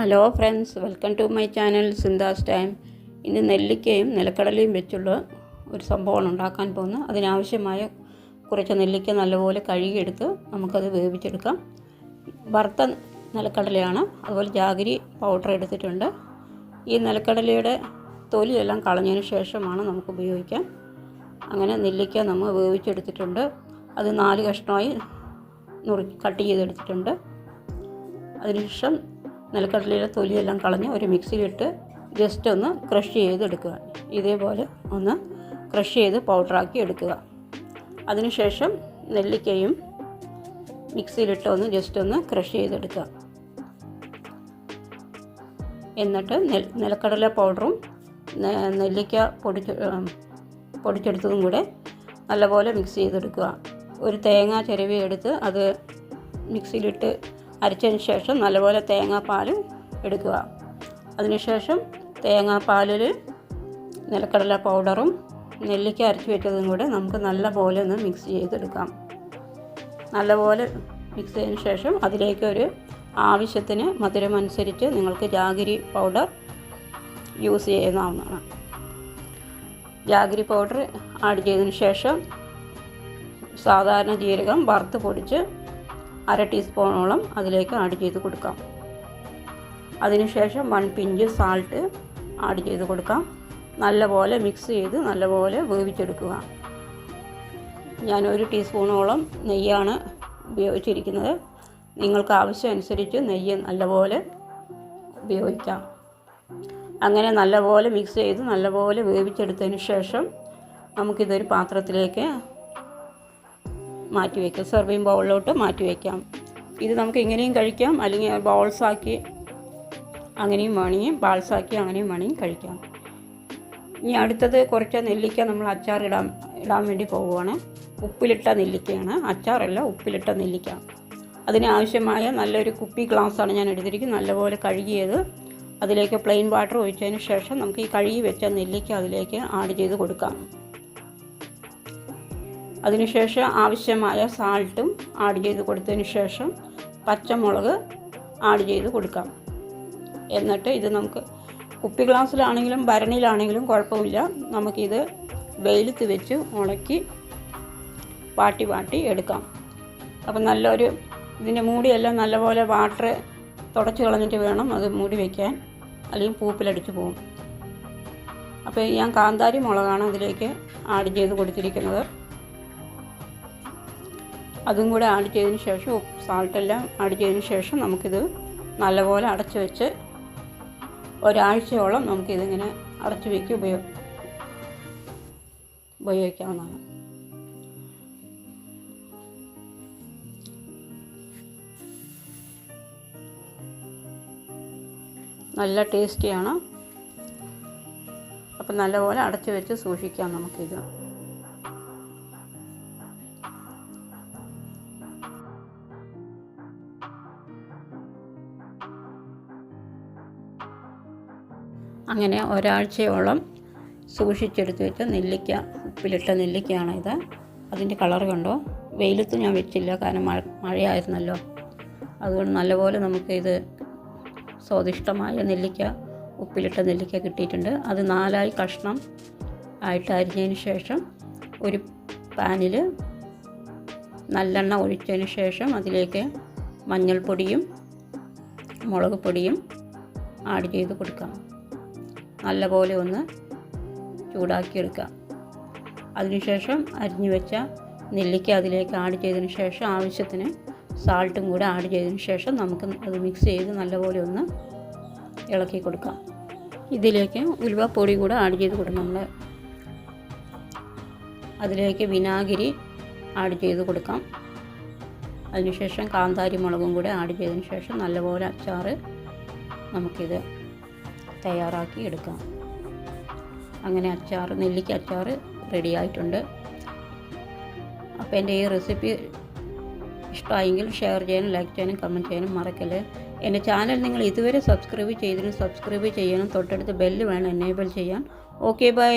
Hello friends welcome to my channel Sindhas time ഇന്ന് നെല്ലിക്കയും നിലക്കടലയും വെച്ചുള്ള ഒരു സംഭവമാണ് ഉണ്ടാക്കാൻ പോകുന്നത്. അതിനാവശ്യമായ കുറച്ച് നെല്ലിക്ക നല്ലപോലെ കഴുകിയെടുത്ത് നമുക്കത് വേവിച്ചെടുക്കാം. വറുത്ത നിലക്കടലയാണ്. അതുപോലെ ജാഗരി പൗഡർ എടുത്തിട്ടുണ്ട്. ഈ നിലക്കടലയുടെ തൊലിയെല്ലാം കളഞ്ഞതിന് ശേഷമാണ് നമുക്ക് ഉപയോഗിക്കാൻ അങ്ങനെ നെല്ലിക്ക നമ്മൾ വേവിച്ചെടുത്തിട്ടുണ്ട്. അത് നാല് കഷ്ണമായി നുറി കട്ട് ചെയ്തെടുത്തിട്ടുണ്ട്. അതിനുശേഷം നിലക്കടലയിലെ തൊലിയെല്ലാം കളഞ്ഞ് ഒരു മിക്സിയിലിട്ട് ജസ്റ്റ് ഒന്ന് ക്രഷ് ചെയ്തെടുക്കുക. ഇതേപോലെ ഒന്ന് ക്രഷ് ചെയ്ത് പൗഡറാക്കി എടുക്കുക. അതിനുശേഷം നെല്ലിക്കയും മിക്സിയിലിട്ട് ഒന്ന് ജസ്റ്റ് ഒന്ന് ക്രഷ് ചെയ്തെടുക്കുക. എന്നിട്ട് നെൽ നിലക്കടല പൗഡറും നെല്ലിക്ക പൊടി പൊടിച്ചെടുത്തതും കൂടെ നല്ലപോലെ മിക്സ് ചെയ്തെടുക്കുക. ഒരു തേങ്ങ ചിരവി എടുത്ത് അത് മിക്സിയിലിട്ട് അരച്ചതിന് ശേഷം നല്ലപോലെ തേങ്ങാപ്പാൽ എടുക്കുക. അതിനുശേഷം തേങ്ങാപ്പാലിൽ നിലക്കടല പൗഡറും നെല്ലിക്ക അരച്ച് വെച്ചതും കൂടെ നമുക്ക് നല്ലപോലെ ഒന്ന് മിക്സ് ചെയ്തെടുക്കാം. നല്ലപോലെ മിക്സ് ചെയ്തതിന് ശേഷം അതിലേക്ക് ഒരു ആവശ്യത്തിന് മധുരം അനുസരിച്ച് നിങ്ങൾക്ക് ജാഗിരി പൗഡർ യൂസ് ചെയ്യുന്നതാണ് ജാഗിരി പൗഡർ ആഡ് ചെയ്തതിന് ശേഷം സാധാരണ ജീരകം വറുത്ത് പൊടിച്ച് അര ടീസ്പൂണോളം അതിലേക്ക് ആഡ് ചെയ്ത് കൊടുക്കാം. അതിനുശേഷം വൺ പിഞ്ച് സാൾട്ട് ആഡ് ചെയ്ത് കൊടുക്കാം. നല്ലപോലെ മിക്സ് ചെയ്ത് നല്ലപോലെ വേവിച്ചെടുക്കുക. ഞാൻ ഒരു ടീസ്പൂണോളം നെയ്യാണ് ഉപയോഗിച്ചിരിക്കുന്നത്. നിങ്ങൾക്ക് ആവശ്യം അനുസരിച്ച് നെയ്യ് നല്ലപോലെ ഉപയോഗിക്കാം. അങ്ങനെ നല്ലപോലെ മിക്സ് ചെയ്ത് നല്ലപോലെ വേവിച്ചെടുത്തതിന് ശേഷം നമുക്കിതൊരു പാത്രത്തിലേക്ക് മാറ്റി വയ്ക്കാം. സെർവിങ് ബൗളിലോട്ട് മാറ്റി വയ്ക്കാം. ഇത് നമുക്ക് ഇങ്ങനെയും കഴിക്കാം. അല്ലെങ്കിൽ ബൗൾസാക്കി അങ്ങനെയും വേണമെങ്കിൽ ബാൾസാക്കി അങ്ങനെയും വേണമെങ്കിൽ കഴിക്കാം. ഇനി അടുത്തത് കുറച്ച് നെല്ലിക്ക നമ്മൾ അച്ചാർ ഇടാൻ ഇടാൻ വേണ്ടി പോവുകയാണ്. ഉപ്പിലിട്ട നെല്ലിക്കയാണ്. അച്ചാറല്ല ഉപ്പിലിട്ട നെല്ലിക്ക. അതിനാവശ്യമായ നല്ലൊരു കുപ്പി ഗ്ലാസ്സാണ് ഞാൻ എടുത്തിരിക്കുന്നത്. നല്ലപോലെ കഴുകിയത്. അതിലേക്ക് പ്ലെയിൻ വാട്ടർ ഒഴിച്ചതിന് ശേഷം നമുക്ക് ഈ കഴുകി വെച്ച നെല്ലിക്ക അതിലേക്ക് ആഡ് ചെയ്ത് കൊടുക്കാം. അതിനുശേഷം ആവശ്യമായ സാൾട്ടും ആഡ് ചെയ്ത് കൊടുത്തതിന് ശേഷം പച്ചമുളക് ആഡ് ചെയ്ത് കൊടുക്കാം. എന്നിട്ട് ഇത് നമുക്ക് കുപ്പി ഗ്ലാസ്സിലാണെങ്കിലും ഭരണിയിലാണെങ്കിലും കുഴപ്പമില്ല. നമുക്കിത് വെയിലത്ത് വെച്ച് ഉണക്കി വാട്ടി വാട്ടി എടുക്കാം. അപ്പം നല്ലൊരു ഇതിന്റെ മൂടിയെല്ലാം നല്ലപോലെ വാട്ടർ തുടച്ച് കളഞ്ഞിട്ട് വേണം അത് മൂടി വയ്ക്കാൻ അല്ലെങ്കിൽ പൂപ്പിലടിച്ച് പോകും. അപ്പോൾ ഞാൻ കാന്താരി മുളകാണ് അതിലേക്ക് ആഡ് ചെയ്ത് കൊടുത്തിരിക്കുന്നത്. അതും കൂടെ ആഡ് ചെയ്തതിന് ശേഷം ഉപ്പ് സാൾട്ടെല്ലാം ആഡ് ചെയ്തതിന് ശേഷം നമുക്കിത് നല്ലപോലെ അടച്ച് വെച്ച് ഒരാഴ്ചയോളം നമുക്കിതിങ്ങനെ അടച്ച് വയ്ക്ക് ഉപയോഗ ഉപയോഗിക്കാവുന്നതാണ്. നല്ല ടേസ്റ്റിയാണ് അപ്പം നല്ലപോലെ അടച്ച് വെച്ച് സൂക്ഷിക്കാം നമുക്കിത്. അങ്ങനെ ഒരാഴ്ചയോളം സൂക്ഷിച്ചെടുത്ത് വെച്ച നെല്ലിക്ക ഉപ്പിലിട്ട നെല്ലിക്കയാണ് ഇത്. അതിന്റെ കളർ കണ്ടോ? വെയിലത്ത് ഞാൻ വെച്ചില്ല കാരണം മഴ മഴയായിരുന്നല്ലോ. അതുകൊണ്ട് നല്ലപോലെ നമുക്കിത് സ്വാദിഷ്ടമായ നെല്ലിക്ക ഉപ്പിലിട്ട നെല്ലിക്ക കിട്ടിയിട്ടുണ്ട്. അത് നാലായി കഷ്ണം ആയിട്ട് അരിഞ്ഞതിന് ശേഷം ഒരു പാനിൽ നല്ലെണ്ണ ഒഴിച്ചതിന് ശേഷം അതിലേക്ക് മഞ്ഞൾപ്പൊടിയും മുളക് പൊടിയും ആഡ് ചെയ്ത് കൊടുക്കാം. നല്ലപോലെ ഒന്ന് ചൂടാക്കിയെടുക്കാം അതിനുശേഷം അരിഞ്ഞു വെച്ച നെല്ലിക്ക അതിലേക്ക് ആഡ് ചെയ്തതിന് ശേഷം ആവശ്യത്തിന് സാൾട്ടും കൂടെ ആഡ് ചെയ്തതിന് ശേഷം നമുക്ക് അത് മിക്സ് ചെയ്ത് നല്ലപോലെ ഒന്ന് ഇളക്കി കൊടുക്കാം. ഇതിലേക്ക് ഉലുവപ്പൊടി കൂടെ ആഡ് ചെയ്ത് കൊടുക്കണം നമ്മൾ അതിലേക്ക് വിനാഗിരി ആഡ് ചെയ്ത് കൊടുക്കാം. അതിനുശേഷം കാന്താരി മുളകും കൂടെ ആഡ് ചെയ്തതിന് ശേഷം നല്ലപോലെ അച്ചാറ് നമുക്കിത് തയ്യാറാക്കി എടുക്കാം. അങ്ങനെ അച്ചാർ നെല്ലിക്ക അച്ചാർ റെഡിയായിട്ടുണ്ട് അപ്പോൾ എന്റെ ഈ റെസിപ്പി ഇഷ്ടമായെങ്കിൽ ഷെയർ ചെയ്യാനും ലൈക്ക് ചെയ്യാനും കമന്റ് ചെയ്യാനും മറക്കല്ലേ. എന്റെ ചാനൽ നിങ്ങൾ ഇതുവരെ സബ്സ്ക്രൈബ് ചെയ്തിട്ട് സബ്സ്ക്രൈബ് ചെയ്യാനും തൊട്ടടുത്ത് ബെല്ല് വേണം എനേബിൾ ചെയ്യാൻ. Okay bye